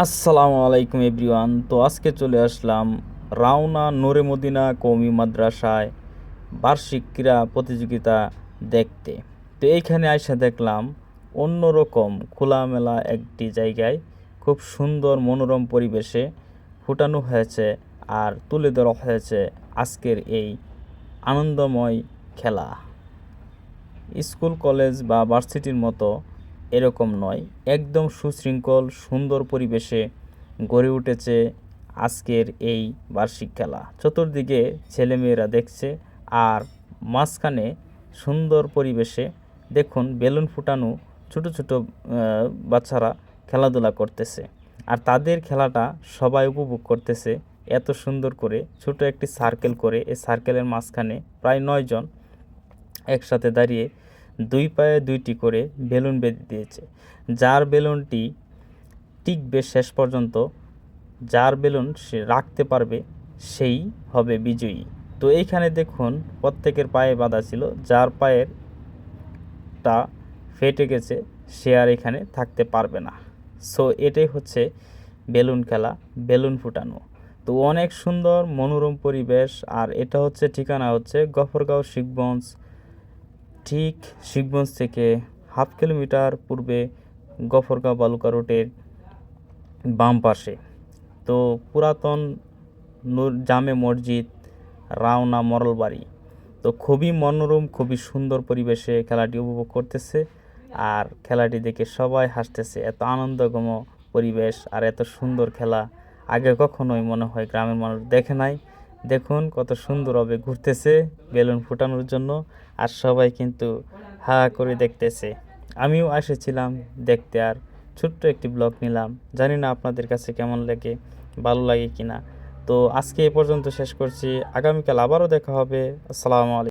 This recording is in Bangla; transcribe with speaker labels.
Speaker 1: আসসালামু আলাইকুম এভরিওয়ান। তো আজকে চলে আসলাম রাওনা নোরে মদিনা কৌমি মাদ্রাসায় বার্ষিক ক্রীড়া প্রতিযোগিতা দেখতে। তো এইখানে আইসা দেখলাম অন্যরকম খোলামেলা একটি জায়গায় খুব সুন্দর মনোরম পরিবেশে ফুটানো হয়েছে আর তুলে ধরা হয়েছে আজকের এই আনন্দময় খেলা। স্কুল, কলেজ বা ভার্সিটির মতো এরকম নয়। একদম সুশৃঙ্খল, সুন্দর পরিবেশে গড়ে উঠেছে আজকের এই বার্ষিক খেলা। চতুর্দিকে ছেলেমেয়েরা দেখছে আর মাঝখানে সুন্দর পরিবেশে দেখুন বেলুন ফুটানো ছোট ছোট বাচ্চারা খেলাধুলা করতেছে। আর তাদের খেলাটা সবাই উপভোগ করতেছে এত সুন্দর করে। ছোট একটি সার্কেল করে, এই সার্কেলের মাঝখানে প্রায় নয়জন একসাথে দাঁড়িয়ে দুই পায়ে দুইটি করে বেলুন বেঁধে দিয়েছে। যার বেলুনটি টিকবে শেষ পর্যন্ত, যার বেলুন সে রাখতে পারবে, সেই হবে বিজয়ী। তো এইখানে দেখুন, প্রত্যেকের পায়ে বাঁধা ছিল, যার পায়ের টা ফেটে গেছে, সে আর এখানে থাকতে পারবে না। সো এটাই হচ্ছে বেলুন খেলা, বেলুন ফুটানো। তো অনেক সুন্দর মনোরম পরিবেশ, আর এটা হচ্ছে ঠিকানা হচ্ছে গফরগাঁও শিখগঞ্জ ঠিক শিখগঞ্জ থেকে হাফ কিলোমিটার পূর্বে গফরগাঁও বালুকা রোডের বাম পাশে। তো পুরাতন নূর জামে মসজিদ, রাওনা মরলবাড়ি তো খুবই মনোরম, খুবই সুন্দর পরিবেশে খেলাটি উপভোগ করতেছে আর খেলাটি দেখে সবাই হাসতেছে। এত আনন্দগম পরিবেশ আর এত সুন্দর খেলা আগে কখনোই মনে হয় গ্রামের মানুষ দেখে নাই। দেখুন কত সুন্দর হবে ঘুরতেছে বেলুন ফুটানোর জন্য, আর সবাই কিন্তু হা করে দেখতেছে। আমিও এসেছিলাম দেখতে, আর ছোট্ট একটি ব্লগ নিলাম। জানি না আপনাদের কাছে কেমন লাগে, ভালো লাগে কিনা। তো আজকে এ পর্যন্ত শেষ করছি। আগামীকাল আবারও দেখা হবে। আসসালামু আলাইকুম।